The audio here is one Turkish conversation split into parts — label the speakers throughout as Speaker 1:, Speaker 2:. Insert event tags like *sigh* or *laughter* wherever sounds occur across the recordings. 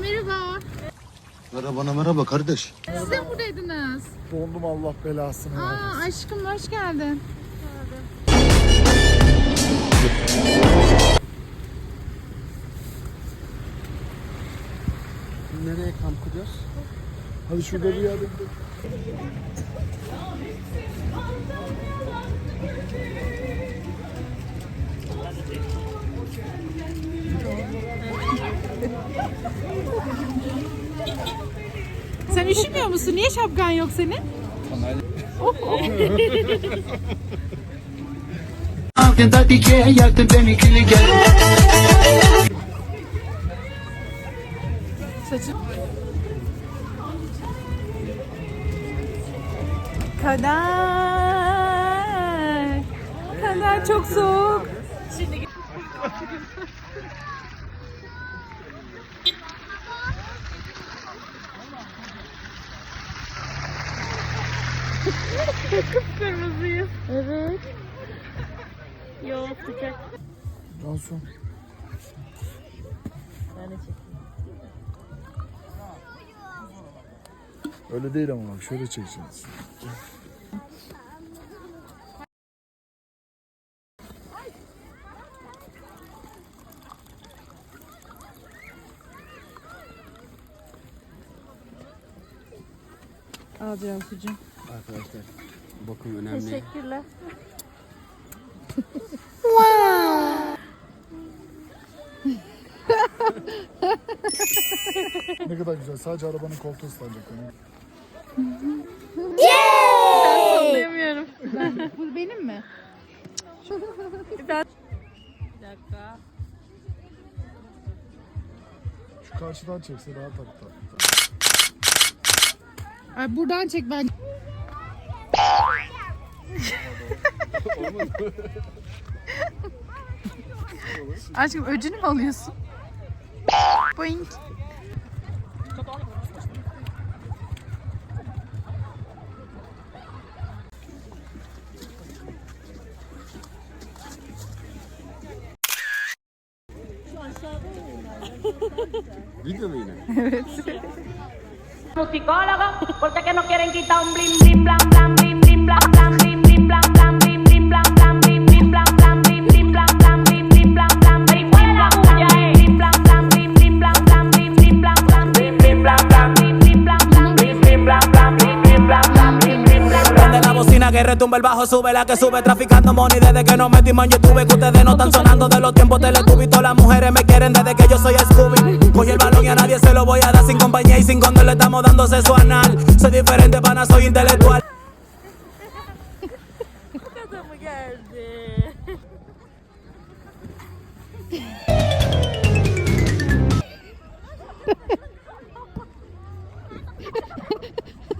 Speaker 1: merhaba.
Speaker 2: Merhaba merhaba kardeş.
Speaker 1: Siz de buradaydınız?
Speaker 3: Dondum Allah belasını.
Speaker 1: Aa
Speaker 3: versin.
Speaker 1: aşkım hoş geldin.
Speaker 2: Nereye kamp kuruyoruz?
Speaker 3: Hadi şurada bir yerde.
Speaker 1: Sen üşümüyor musun? Niye şapkan yok senin?
Speaker 4: Gülü gel
Speaker 1: Saçım. Kader. Kader çok soğuk. Kıpkırmızıyız. Evet. Yok sıcak.
Speaker 3: Cansu. Öyle değil ama bak şöyle çekeceğiz.
Speaker 1: Alacağım sucuğum.
Speaker 2: Arkadaşlar bakım önemli.
Speaker 1: Teşekkürler. *laughs*
Speaker 3: Ne kadar güzel. Sadece arabanın koltuğu ıslanacak. Yani.
Speaker 1: Anlayamıyorum. *laughs* Bu benim mi?
Speaker 3: Şu karşıdan çekse daha tatlı. tatlı.
Speaker 1: Ay buradan çek ben. Aşkım öcünü mü alıyorsun? Boink.
Speaker 2: Video mu yine?
Speaker 5: musicólogo, porque que no quieren quitar un blim blim blam blam
Speaker 6: retumba el bajo, sube la que sube Traficando money. Desde que nos metimos en YouTube Que ustedes no están sonando de los tiempos teletubbies Las mujeres me quieren desde que yo soy Scooby. Voy el balón y a nadie se lo voy a dar Sin compañía y sin condón. Le estamos dando sexo anal. Soy diferente, pana, soy intelectual *laughs*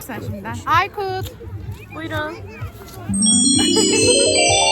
Speaker 1: Sen şimdiden. Aykut.
Speaker 5: Buyurun. *laughs*